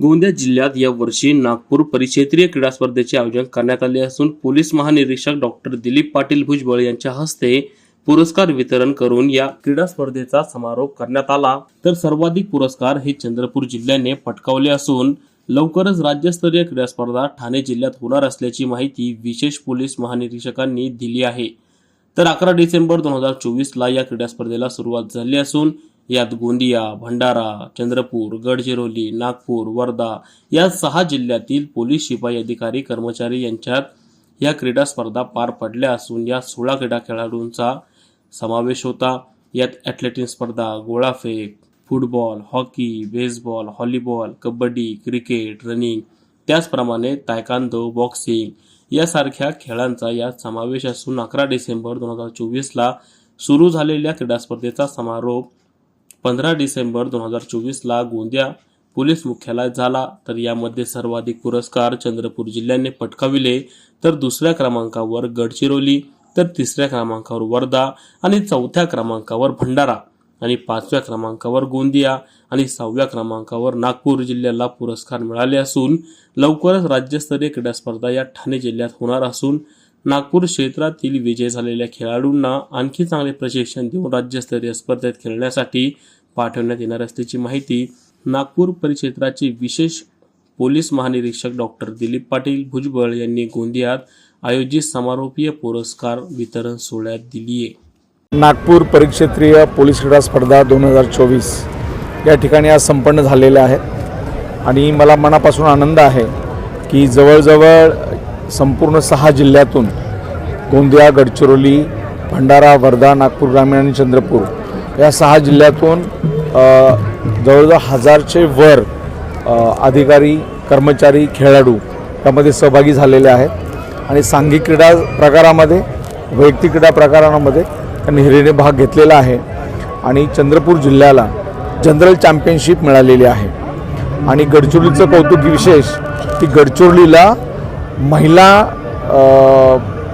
गोंदिया जिल्ह्यात या वर्षी नागपूर परिक्षेत्रीय क्रीडा स्पर्धेचे आयोजन करण्यात आले असून पोलीस महानिरीक्षक डॉक्टर दिलीप पाटील भुजबळ यांच्या हस्ते पुरस्कार वितरण करून या क्रीडा स्पर्धेचा समारोप करण्यात आला. तर सर्वाधिक पुरस्कार हे चंद्रपूर जिल्ह्याने पटकावले असून लवकरच राज्यस्तरीय क्रीडा स्पर्धा ठाणे जिल्ह्यात होणार असल्याची माहिती विशेष पोलीस महानिरीक्षकांनी दिली आहे. तर अकरा डिसेंबर दोन हजार चोवीसला या क्रीडा स्पर्धेला सुरुवात झाली असून यात गोंदिया भंडारा चंद्रपूर गडचिरोली नागपूर वर्धा या सहा जिल्ह्यातील पोलीस शिपाई अधिकारी कर्मचारी यांच्यात या क्रीडा स्पर्धा पार पडल्या असून या सोळा क्रीडा खेळाडूंचा समावेश होता. यात ॲथलेटिक स्पर्धा गोळाफेक football hockey baseball volleyball kabaddi cricket running त्याचप्रमाणे तायकांदो बॉक्सिंग यासारख्या खेळांचा यात समावेश असून अकरा डिसेंबर दोन हजार चोवीसला सुरू झालेल्या क्रीडा स्पर्धेचा समारोप पंधरा डिसेंबर दोन हजार चोवीसला गोंदिया पोलीस मुख्यालयात झाला. तर यामध्ये सर्वाधिक पुरस्कार चंद्रपूर जिल्ह्याने पटकाविले. तर दुसऱ्या क्रमांकावर गडचिरोली तर तिसऱ्या क्रमांकावर वर्धा आणि चौथ्या क्रमांकावर भंडारा आणि पाचव्या क्रमांकावर गोंदिया आणि सहाव्या क्रमांकावर नागपूर जिल्ह्याला पुरस्कार मिळाले असून लवकरच राज्यस्तरीय क्रीडा स्पर्धा या ठाणे जिल्ह्यात होणार असून नागपूर क्षेत्रातील विजय झालेल्या खेळाडूंना आणखी चांगले प्रशिक्षण देऊन राज्यस्तरीय स्पर्धेत खेळण्यासाठी पाठवण्यात येणार असल्याची माहिती नागपूर परिक्षेत्राचे विशेष पोलीस महानिरीक्षक डॉक्टर दिलीप पाटील भुजबळ यांनी गोंदियात आयोजित समारोपीय पुरस्कार वितरण सोहळ्यात दिली आहे. नागपूर परिक्षेत्रीय पोलीस क्रीडा स्पर्धा दोन हजार चोवीस या ठिकाणी आज संपन्न झालेल्या आहेत. आणि मला मनापासून आनंद आहे की जवळजवळ संपूर्ण सहा जिल्ह्यातून गोंदिया गडचिरोली भंडारा वर्धा नागपूर ग्रामीण आणि चंद्रपूर या सहा जिल्ह्यातून जवळजवळ हजारचे वर अधिकारी कर्मचारी खेळाडू यामध्ये सहभागी झालेले आहेत. आणि सांघिक क्रीडा प्रकारामध्ये वैयक्तिक क्रीडा प्रकारांमध्ये त्यांनी हिरीने भाग घेतलेला आहे. आणि चंद्रपूर जिल्ह्याला जनरल चॅम्पियनशिप मिळालेली आहे. आणि गडचिरोलीचं कौतुक विशेष की गडचिरोलीला महिला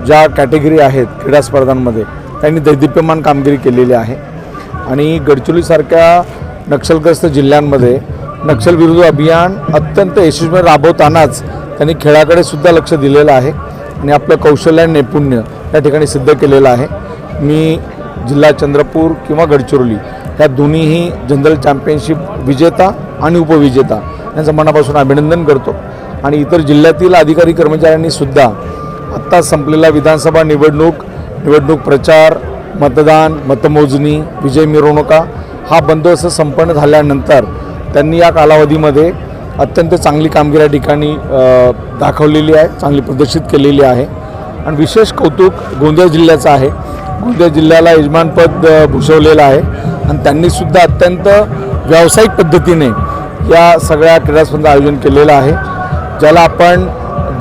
ज्या कॅटेगरी आहेत क्रीडा स्पर्धांमध्ये त्यांनी दैदिप्यमान कामगिरी केलेली आहे. आणि गडचिरोलीसारख्या नक्षलग्रस्त जिल्ह्यांमध्ये नक्षलविरोधी अभियान अत्यंत यशस्वी राबवतानाच त्यांनी खेळाकडे सुद्धा लक्ष दिलेलं आहे आणि आपलं कौशल्य आणि नैपुण्य या ठिकाणी सिद्ध केलेलं आहे. मी जिल्हा चंद्रपूर किंवा गडचिरोली या दोन्हीही जनरल चॅम्पियनशिप विजेता आणि उपविजेता यांचं मनापासून अभिनंदन करतो. आणि इतर जिल्ह्यातील अधिकारी कर्मचाऱ्यांनी सुद्धा आत्ता संपलेला विधानसभा निवडणूक निवडणूक प्रचार मतदान मतमोजणी विजय मिरवणुका हा बंदोबस्त संपन्न झाल्यानंतर त्यांनी या कालावधीमध्ये अत्यंत चांगली कामगिरी या ठिकाणी दाखवलेली आहे चांगली प्रदर्शित केलेली आहे. आणि विशेष कौतुक गोंदिया जिल्ह्याचं आहे. गोंदिया जिल्ह्याला यजमानपद भूषवलेलं आहे. आणि त्यांनीसुद्धा अत्यंत व्यावसायिक पद्धतीने या सगळ्या क्रीडा स्पर्धा आयोजन केलेलं आहे ज्याला आपण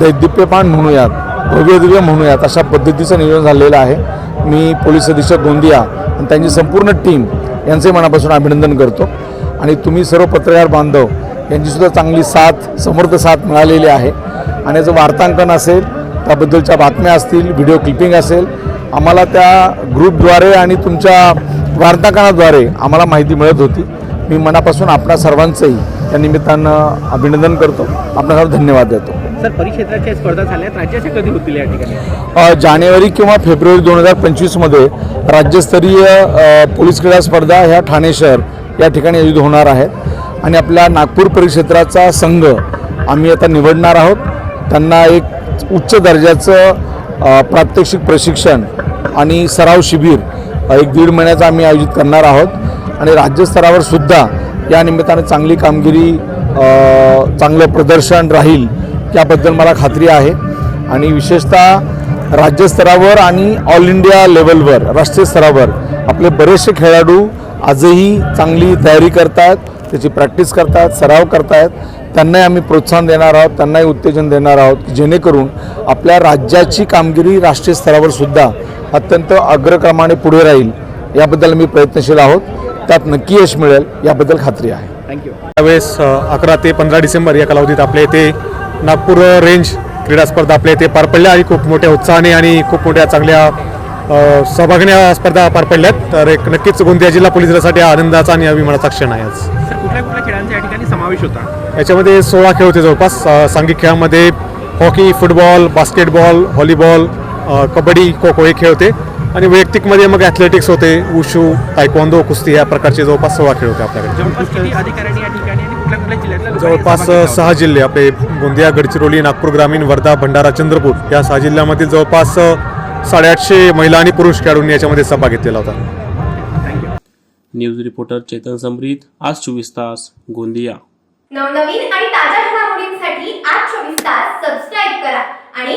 दैदिप्यपान म्हणूयात भव्यदिव्य म्हणूयात अशा पद्धतीचं नियोजन झालेलं आहे. मी पोलीस अधीक्षक गोंदिया आणि त्यांची संपूर्ण टीम यांचे मनापासून अभिनंदन करतो. आणि तुम्ही सर्व पत्रकार बांधव यांचीसुद्धा चांगली साथ समर्थ साथ मिळालेली आहे. आणि याचं वार्तांकन असेल त्याबद्दलच्या बातम्या असतील व्हिडिओ क्लिपिंग असेल आम्हाला त्या ग्रुपद्वारे आणि तुमच्या वार्तांकनाद्वारे आम्हाला माहिती मिळत होती. मी मनापासून आपणा सर्वांचंही त्या निमित्तानं अभिनंदन करतो. आपल्या सर्व धन्यवाद देतो. सर परिक्षेत्राच्या स्पर्धा झाल्यात. राज्याच्या कधी होतील या ठिकाणी? जानेवारी किंवा फेब्रुवारी दोन हजार पंचवीसमध्ये राज्यस्तरीय पोलीस क्रीडा स्पर्धा ह्या ठाणे शहर या ठिकाणी आयोजित होणार आहेत. आणि आपल्या नागपूर परिक्षेत्राचा संघ आम्ही आता निवडणार आहोत. त्यांना एक उच्च दर्जाचं प्रात्यक्षिक प्रशिक्षण आणि सराव शिबिर एक दीड महिन्याचं आम्ही आयोजित करणार आहोत. आणि राज्यस्तरावर सुद्धा या निमित्ताने चांगली कामगिरी चांगलं प्रदर्शन राहील याबद्दल मला खात्री आहे. आणि विशेषतः राज्यस्तरावर आणि ऑल इंडिया लेवलवर राष्ट्रीय स्तरावर आपले बरेचसे खेळाडू आजही चांगली तयारी करतात त्याची प्रॅक्टिस करतात सराव करतायत त्यांनाही आम्ही प्रोत्साहन देणार आहोत त्यांनाही उत्तेजन देणार आहोत जेणेकरून आपल्या राज्याची कामगिरी राष्ट्रीय स्तरावर सुद्धा अत्यंत अग्रक्रमाने पुढे राहील. याबद्दल मी प्रयत्नशील आहोत. त्यात नक्की यश मिळेल याबद्दल खात्री आहे. थँक्यू त्यावेळेस अकरा ते पंधरा डिसेंबर या कालावधीत आपल्या इथे नागपूर रेंज क्रीडा स्पर्धा आपल्या इथे पार पडल्या आणि खूप मोठ्या उत्साहाने आणि खूप मोठ्या चांगल्या सहभागण्या स्पर्धा पार पडल्यात. तर एक नक्कीच गोंदिया जिल्हा पोलीस दलासाठी हा आनंदाचा आणि अभिमानाचा क्षण आहे आज. कुठल्या कुठल्या खेळांचा या ठिकाणी समावेश होता? याच्यामध्ये सोळा खेळ होते जवळपास. सांघिक खेळामध्ये hockey football basketball volleyball kabaddi kho kho हे खेळ होते. आणि वैयक्तिकमध्ये मग ॲथलेटिक्स होते उशू तायक्वांदो कुस्ती या प्रकारचे जवळपास सोळा खेळ होते आपल्याकडे. जवळपास सहा जिल्हे आपले गोंदिया गडचिरोली नागपूर ग्रामीण वर्धा भंडारा चंद्रपूर या सहा जिल्ह्यामधील जवळपास साडेआठशे महिला आणि पुरुष खेळाडूंनी याच्यामध्ये सहभाग घेतलेला होता. न्यूज रिपोर्टर चेतन समरीत आज चोवीस तास गोंदिया. नवनवीन आणि ताज्या घडामोडींसाठी आज चोवीस तास सबस्क्राईब करा आणि